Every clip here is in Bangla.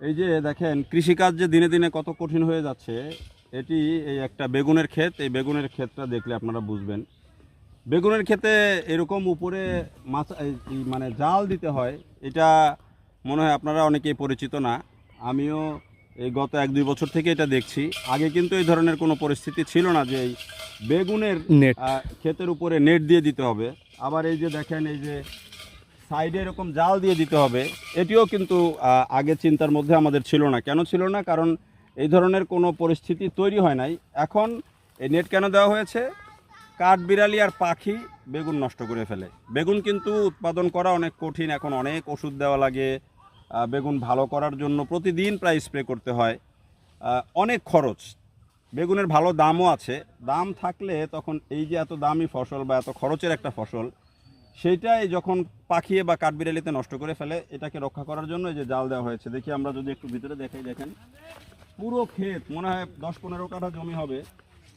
এই যে দেখেন কৃষিকাজ যে দিনে দিনে কত কঠিন হয়ে যাচ্ছে এটি এই একটা বেগুনের ক্ষেত। এই বেগুনের ক্ষেতটা দেখলে আপনারা বুঝবেন। বেগুনের ক্ষেতে এরকম উপরে মাছ মানে জাল দিতে হয় এটা মনে হয় আপনারা অনেকেই পরিচিত না। আমিও এই গত এক দুই বছর থেকে এটা দেখছি। আগে কিন্তু এই ধরনের কোনো পরিস্থিতি ছিল না যে এই বেগুনের নেট। ক্ষেতের উপরে নেট দিয়ে দিতে হবে। আবার এই যে দেখেন এই যে সাইডে এরকম জাল দিয়ে দিতে হবে, এটিও কিন্তু আগে চিন্তার মধ্যে আমাদের ছিল না। কেন ছিল না? কারণ এই ধরনের কোনো পরিস্থিতি তৈরি হয় নাই। এখন এই নেট কেন দেওয়া হয়েছে? কাঠ বিড়ালি আর পাখি বেগুন নষ্ট করে ফেলে। বেগুন কিন্তু উৎপাদন করা অনেক কঠিন, এখন অনেক ওষুধ দেওয়া লাগে। বেগুন ভালো করার জন্য প্রতিদিন প্রায় স্প্রে করতে হয়। অনেক খরচ। বেগুনের ভালো দামও আছে। দাম থাকলে তখন এই যে এত দামি ফসল বা এত খরচের একটা ফসল সেইটাই যখন পাখিয়ে বা কাঠবিড়ালিতে নষ্ট করে ফেলে, এটাকে রক্ষা করার জন্য এই যে জাল দেওয়া হয়েছে। দেখি আমরা যদি একটু ভিতরে দেখাই, দেখেন। পুরো ক্ষেত, মনে হয় দশ পনেরো কাঠা জমি হবে।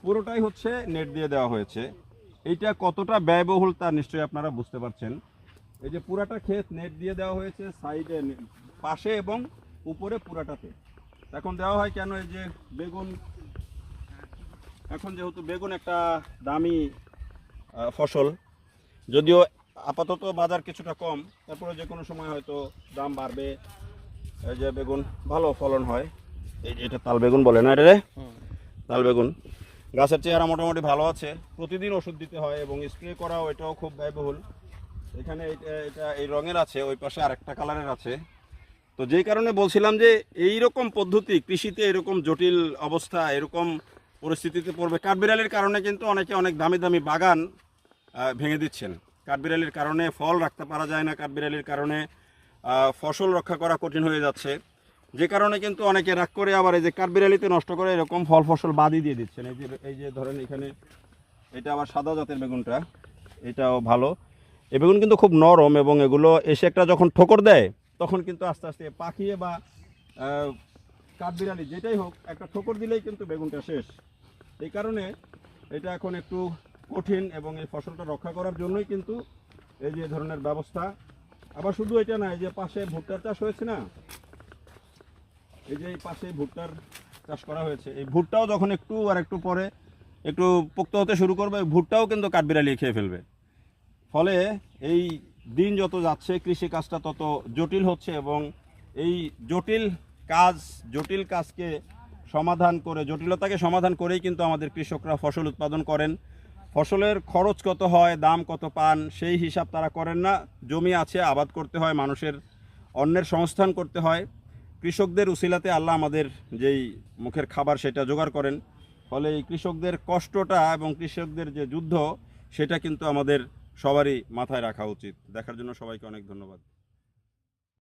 পুরোটাই হচ্ছে নেট দিয়ে দেওয়া হয়েছে। এইটা কতটা ব্যয়বহুল তা নিশ্চয়ই আপনারা বুঝতে পারছেন। এই যে পুরাটা ক্ষেত নেট দিয়ে দেওয়া হয়েছে সাইডে, পাশে এবং উপরে পুরাটাতে। এখন দেওয়া হয় কেন এই যে বেগুন? এখন যেহেতু বেগুন একটা দামি ফসল, যদিও আপাতত বাজার কিছুটা কম। তারপরে যে কোনো সময় হয়তো দাম বাড়বে। এই যে বেগুন ভালো ফলন হয়। এই যে এটা তাল বেগুন বলে না এটা রে? তাল বেগুন। গাছের চেহারা মোটামুটি ভালো আছে। প্রতিদিন ওষুধ দিতে হয় এবং স্প্রে করাও এটাও খুব ব্যয়বহুল। এখানে এটা এটা এই রঙের আছে ওই পাশে আরেকটা কালারের আছে। তো যেই কারণে বলছিলাম যে এই রকম পদ্ধতি কৃষিতে এরকম জটিল অবস্থা এরকম পরিস্থিতিতে পড়বে। কাঠবিড়ালির কারণে কিন্তু অনেকে অনেক দামি দামি বাগান ভেঙে দিচ্ছেন। কাঠবিড়ালির কারণে, ফল রাখতে পারা যায় না কাঠবিড়ালির কারণে ফসল রক্ষা করা কঠিন হয়ে যাচ্ছে। যে কারণে কিন্তু অনেকে রাগ করে আবার এই যে কাঠবিড়ালিতে নষ্ট করে এরকম ফল ফসল বাদই দিয়ে দিচ্ছেন। এই যে এই যে ধরেন এখানে, এটা আবার সাদা জাতের বেগুনটা, এটাও ভালো। এই বেগুন কিন্তু খুব নরম এবং এগুলো এসে একটা যখন ঠোকর দেয়, তখন কিন্তু আস্তে আস্তে পাখিয়ে বা কাঠবিড়ালি যেটাই হোক, একটা ঠোকর দিলেই কিন্তু বেগুনটা শেষ। এই কারণে এটা এখন একটু কঠিন এবং এই ফসলটা রক্ষা করার জন্যই কিন্তু এই যে ধরনের ব্যবস্থা। আবার শুধু এটা না, এই যে পাশে ভুট্টার চাষ হয়েছে না? এই যে এই পাশে ভুট্টার চাষ করা হয়েছে। এই ভুট্টাও যখন একটু আর একটু পরে একটু পোক্ত হতে শুরু করবে ভুট্টাও কিন্তু কাঠবিড়ালি খেয়ে ফেলবে। ফলে এই দিন যত যাচ্ছে, কৃষি কাজটা তত জটিল হচ্ছে এবং এই জটিল কাজ, জটিল কাজকে সমাধান করে, জটিলতাকে সমাধান করেই কিন্তু আমাদের কৃষকরা ফসল উৎপাদন করেন। ফসলের খরচ কত হয়, দাম কত পান, সেই হিসাব তারা করেন না। জমি আছে, আবাদ করতে হয়, মানুষের অন্যের সংস্থান করতে হয়। কৃষকদের উসিলাতে আল্লাহ আমাদের যেই মুখের খাবার সেটা জোগাড় করেন। ফলে এই কৃষকদের কষ্টটা এবং কৃষকদের যে যুদ্ধ, সেটা কিন্তু আমাদের সবারই মাথায় রাখা উচিত। দেখার জন্য সবাইকে অনেক ধন্যবাদ।